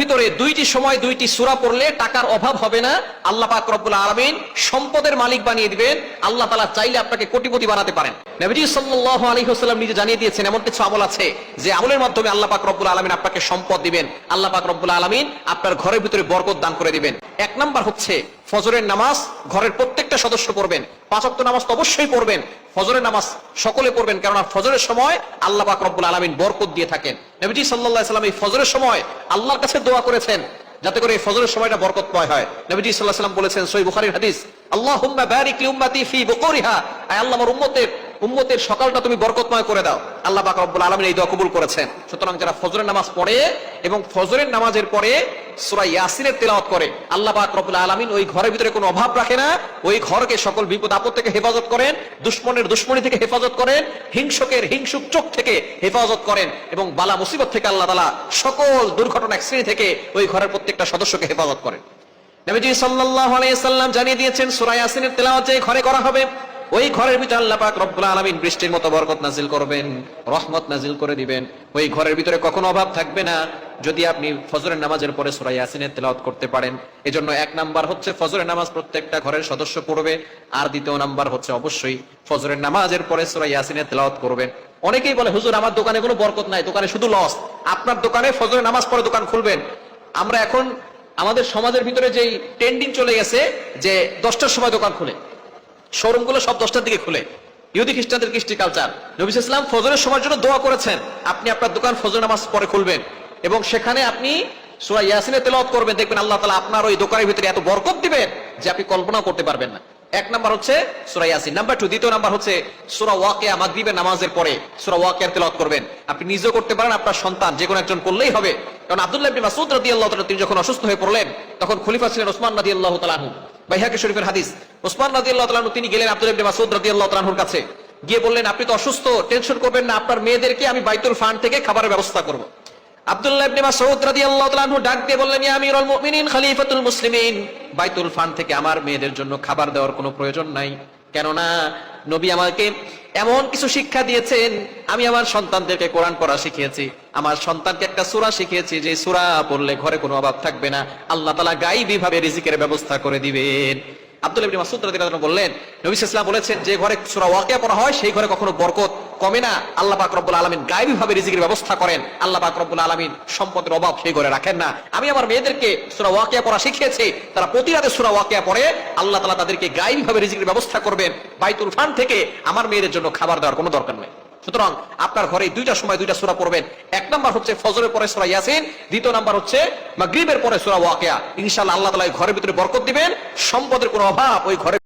ভিতরে দুইটি সময় দুইটি সূরা পড়লে টাকার অভাব হবে না। আল্লাহ পাক রব্বুল আলামিন সম্পদের মালিক বানিয়ে দিবেন। আল্লাহ তাআলা চাইলে আপনাকে কোটিপতি বানাতে পারেন। নবীজি সাল্লাল্লাহু আলাইহি ওয়াসাল্লাম নিজে জানিয়ে দিয়েছেন, এমন কিছু আমল আছে যে আমলের মাধ্যমে আল্লাহ পাক রব্বুল আলামিন আপনাকে সম্পদ দিবেন। আল্লাহ পাক রব্বুল আলামিন আপনার ঘরের ভিতরে বরকত দান করে দিবেন। এক নাম্বার হচ্ছে ফজরের নামাজ ঘরের প্রত্যেকটা সদস্য পড়বেন। পাঁচ ওয়াক্ত নামাজ তো অবশ্যই পড়বেন। ফজরের নামাজ সকলে পড়বেন, কেননা ফজরের সময় আল্লাহ পাক রব্বুল আলামিন বরকত দিয়ে থাকেন। নবীজি সাল্লাল্লাহু আলাইহি সাল্লাম এই ফজরের সময় আল্লাহর কাছে দোয়া করেছেন, যাতে করে এই ফজরের সময়টা বরকত বরকতময় হয়। নবীজি সাল্লাহ সাল্লাম বলেছেন সই বুখারির হাদিস আল্লাহ বারিক আয় আল্লাহ উম্মতের উম্মতের সকালটা তুমি বরকতময় করে দাও। আল্লাহ পাক রব্বুল এই দোয়া কবুল করেছেন। সুতরাং যারা ফজরের নামাজ পড়ে এবং ফজরের নামাজের পরে সূরা ইয়াসিনের তেলাওয়াত করে। আল্লাহ পাক রব্বুল আলামিন ওই ঘরের ভিতরে কোনো অভাব রাখে না। ওই ঘরকে সকল বিপদ আপদ থেকে হেফাজত করেন, দুশ্মনের দুশ্মনী থেকে হেফাজত করেন, হিংসকের হিংসুক চোখ থেকে হেফাজত করেন এবং বালা মুসিবত থেকে আল্লাহ সকল দুর্ঘটনা শ্রেণি থেকে ওই ঘরের প্রত্যেকটা সদস্যকে হেফাজত করেন। নবীজি সাল্লাল্লাহু আলাইহি সাল্লাম জানিয়ে দিয়েছেন ইয়াসিনের তেলাওয়াত যে ঘরে করা হবে, ওই ঘরের ভিতরে আল্লাহ পাক রব্বুল আলামিন বৃষ্টির মতো বরকত নাজিল করবেন, রহমত নাজিল করে দিবেন। ওই ঘরের ভিতরে কখনো অভাব থাকবে না। যদি আপনি ফজরের নামাজের পরে সূরা ইয়াসিনের তেলাওয়াত করতে পারেন, এজন্য এক নাম্বার হচ্ছে ফজরের নামাজ প্রত্যেকটা ঘরের সদস্য পড়বে, আর দ্বিতীয় নাম্বার হচ্ছে অবশ্যই ফজরের নামাজের পরে সূরা ইয়াসিনের তেলাওয়াত করবেন। অনেকেই বলে, হুজুর, আমার দোকানে কোনো বরকত নাই, দোকানে শুধু লস আপনার দোকানে ফজরের নামাজ পরে দোকান খুলবেন। আমরা এখন আমাদের সমাজের ভিতরে যেই ট্রেন্ডিং চলে গেছে, যে দশটার সময় দোকান খুলে শোরুমগুলো সব দশটার দিকে খুলে। ইহুদি খ্রিস্টানদের কৃষ্টি কালচার নবী ইসলাম ফজরের সময়ের জন্য দোয়া করেছেন, আপনি আপনার দোকান ফজর নামাজ পরে খুলবেন। এবং সেখানে আপনি সুরা ইয়াসিনে তেলাওয়াত করবেন, দেখবেন আল্লাহ তাআলা আপনার ওই দোকানের ভিতরে এত বরকত দিবেন যে আপনি কল্পনা করতে পারবেন না। এক নাম্বার হচ্ছে সুরা ইয়াসিন। নাম্বার টু দ্বিতীয় নাম্বার হচ্ছে সুরা ওয়াকিয়া, মাগরিবের নামাজের পরে সুরা ওয়াকিয়ার তেলাওয়াত করবেন। আপনি নিজেও করতে পারেন, আপনার সন্তান যে কোনো একজন করলেই হবে। কারণ আব্দুল্লাহ ইবনে মাসউদ রাদিয়াল্লাহু তাআলা তিনি যখন অসুস্থ হয়ে পড়লেন, তখন খলিফা ছিলেন ওসমান রাদিয়াল্লাহু তাআলা বাইহাকি শরীফের হাদিস। ওসমান রাদিয়াল্লাহু তাআলা তিনি গেলেন আব্দুল্লাহ ইবনে মাসউদ রাদিয়াল্লাহু তাআলা আনহুর কাছে। গিয়ে বললেন, আপনি তো অসুস্থ, টেনশন করবেন না, আপনার মেয়েদেরকে আমি বাইতুল ফান্ড থেকে খাবারের ব্যবস্থা করব। আব্দুল্লাহ ইবনে মাসউদ রাদিয়াল্লাহু তাআলা ডাক দিয়ে বললেন, ইয়া আমিরুল মুমিনিন, খলিফাতুল মুসলিমিন। বাইতুল ফান্ড থেকে আমার মেয়েদের জন্য খাবার দেওয়ার কোনো প্রয়োজন নাই। কেননা, নবী আমাকে এমন কিছু শিক্ষা দিয়েছেন, আমি আমার সন্তানদেরকে কোরআন পড়া শিখিয়েছি, আমার সন্তানকে একটা সূরা শিখিয়েছি, যে সূরা পড়লে ঘরে কোনো অভাব থাকবে না। আল্লাহ তালা গাইবী ভাবে রিজিকের ব্যবস্থা করে দিবেন। আব্দুল ইবনে মাসউদ রাদিয়াল্লাহু বললেন, নবী সাল্লাল্লাহু বলেছেন, যে ঘরে সূরা ওয়াকিয়া পড়া হয়, সেই ঘরে কখনো বরকত কমে না, আল্লাহ পাক রব্বুল আলামিন গায়েবী ভাবে রিজিকের ব্যবস্থা করেন। আল্লাহ পাক রব্বুল আলামিন সম্পদের অভাব সেই ঘরে রাখেন না। আমি আমার মেয়েদেরকে সূরা ওয়াকিয়া পড়া শিখিয়েছি, তারা প্রতি রাতে সূরা ওয়াকিয়া পড়ে, আল্লাহ তাআলা তাদেরকে গায়েবী ভাবে রিজিকের ব্যবস্থা করবেন। বাইতুল ফান্ড থেকে আমার মেয়েদের জন্য খাবার দেওয়ার কোনো দরকার নেই। সুতরাং আপনার ঘরে দুইটা সময় দুইটা সূরা পড়বেন। এক নাম্বার হচ্ছে ফজরের পরে সূরা ইয়াসিন, দ্বিতীয় নাম্বার হচ্ছে মাগরিবের পরে সূরা ওয়াকিয়া। ইনশাআল্লাহ আল্লাহ এই ঘরের ভিতরে বরকত দিবেন। সম্পদের কোনো অভাব ওই ঘরে